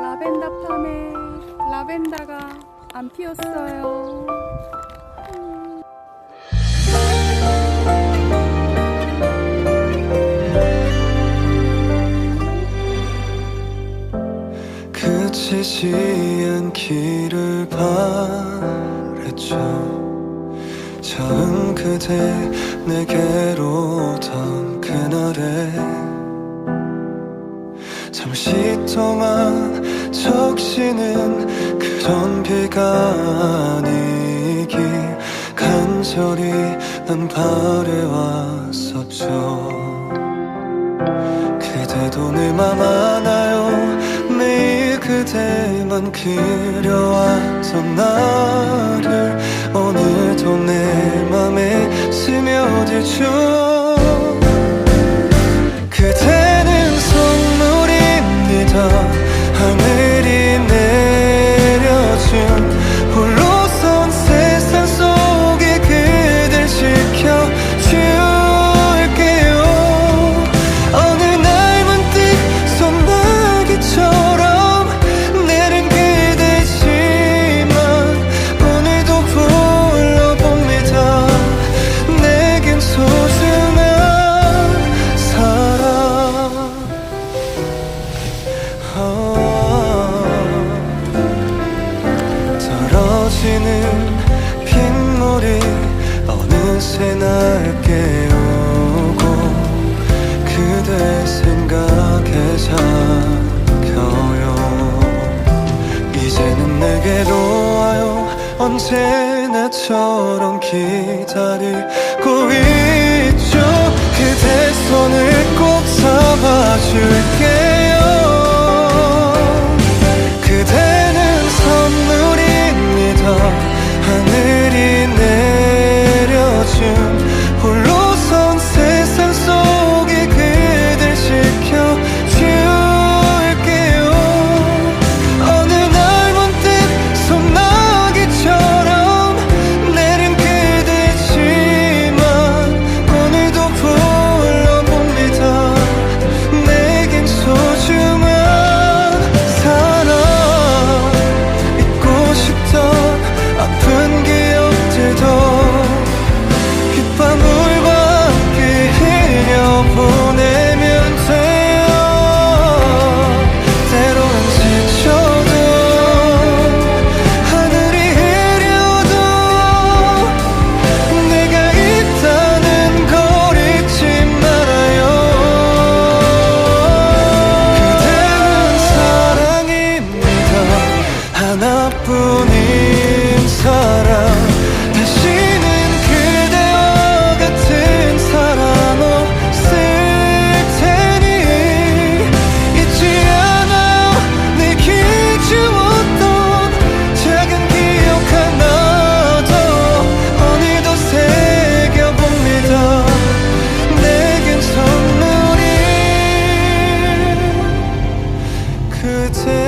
라벤더 팜에 라벤더가 안 피었어요. 그치지 않기를 바랬죠 처음 그대 내게로 오던 그날에 잠시 동안 적시는 그런 비가 아니길 간절히 난 바래왔었죠. 그대도 내맘 알아요. 매일 그대만 그려왔던 나를 오늘도 내 맘에 스며들죠 떨어지는 빗물이 어느새 날 깨우고 그대 생각에 잠겨요. 이제는 내게로 와요. 언제나처럼 기다리고 있죠 하나뿐인 사랑 다시는 그대와 같은 사랑 없을 테니. 잊지 않아 내 기주었던 작은 기억 하나도 오늘도 새겨봅니다. 내겐 선물이 그대